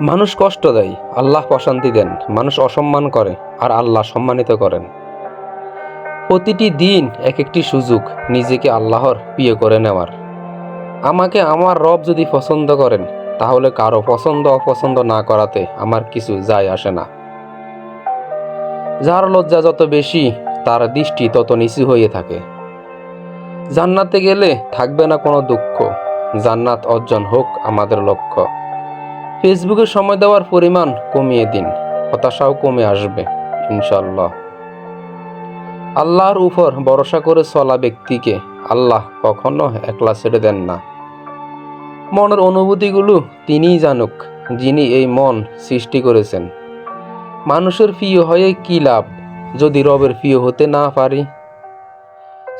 মানুষ কষ্ট দেয়, আল্লাহ প্রশান্তি দেন, মানুষ অসম্মান করে আর আল্লাহ সম্মানিত করেন। প্রতিটি দিন এক একটি সুযোগ নিজেকে আল্লাহর প্রিয় করে নেওয়ার। আমাকে আমার রব যদি পছন্দ করেন, তাহলে কারও পছন্দ অপছন্দ না করাতে আমার কিছু যায় আসে না। যার লজ্জা যত বেশি, তার দৃষ্টি তত নিচু হয়ে থাকে। জান্নাতে গেলে থাকবে না কোনো দুঃখ, জান্নাত অর্জন হোক আমাদের লক্ষ্য। ফেসবুকে সময় দেওয়ার পরিমাণ কমিয়ে দিন। হতাশাও কমে আসবে ইনশাল্লাহ আল্লাহর উপর ভরসা করে চলা ব্যক্তিকে আল্লাহ কখনো একলা ছেড়ে দেন না। মনের অনুভূতিগুলো তিনিই জানুক, যিনি এই মন সৃষ্টি করেছেন। মানুষের প্রিয় হয়ে কি লাভ, যদি রবের প্রিয় হতে না পারি?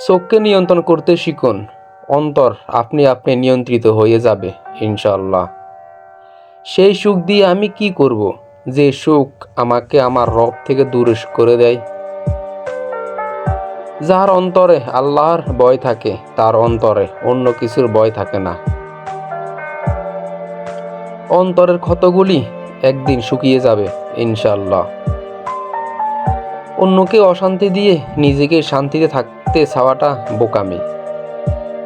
চোখকে নিয়ন্ত্রণ করতে শিখুন, অন্তর আপনি আপনি নিয়ন্ত্রিত হয়ে যাবে ইনশাল্লাহ সেই সুখ দিয়ে আমি কি করব? যে সুখ আমাকে আমার রব থেকে দূরে করে দেয়। যার অন্তরে আল্লাহর ভয় থাকে, তার অন্তরে অন্য কিছুর ভয় থাকে না। অন্তরের ক্ষতগুলি একদিন শুকিয়ে যাবে ইনশাল্লাহ অন্যকে অশান্তি দিয়ে নিজেকে শান্তিতে থাকতে চাওয়াটা বোকামি।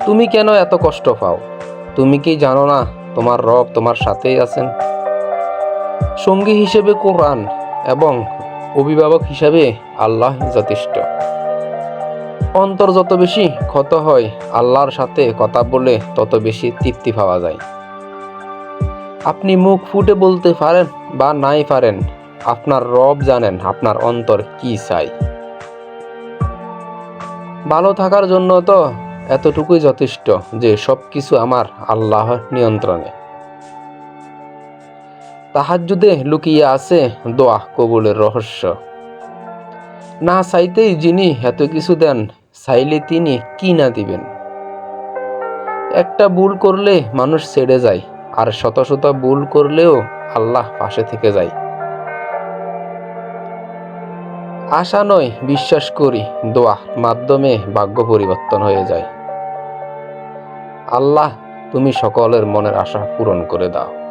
তুমি কেন এত কষ্ট পাও? তুমি কি জানো না তোমার রব তোমার সাথেই আছেন। সঙ্গী হিসেবে কোরআন এবং অভিভাবক হিসাবে আল্লাহ যথেষ্ট। অন্তর যত বেশি ক্ষত হয়, আল্লাহর সাথে কথা বলে তত বেশি তৃপ্তি পাওয়া যায়। আপনি মুখ ফুটে বলতে পারেন বা নাই পারেন, আপনার রব জানেন আপনার অন্তর কি চাই ভালো থাকার জন্য তো এতটুকুই যথেষ্ট যে সব কিছু আমার আল্লাহর নিয়ন্ত্রণে। তাহাজ্জুদে লুকিয়ে আছে দোয়া কবুলের রহস্য। না চাইতেই যিনি এত কিছু দেন, চাইলে তিনি কি না দিবেন? একটা ভুল করলে মানুষ ছেড়ে যায়, আর শত শত ভুল করলেও আল্লাহ পাশে থেকে যায়। আশা নয়, বিশ্বাস করি, দোয়া মাধ্যমে ভাগ্য পরিবর্তন হয়ে যায়। আল্লাহ, তুমি সকলের মনের আশা পূরণ করে দাও।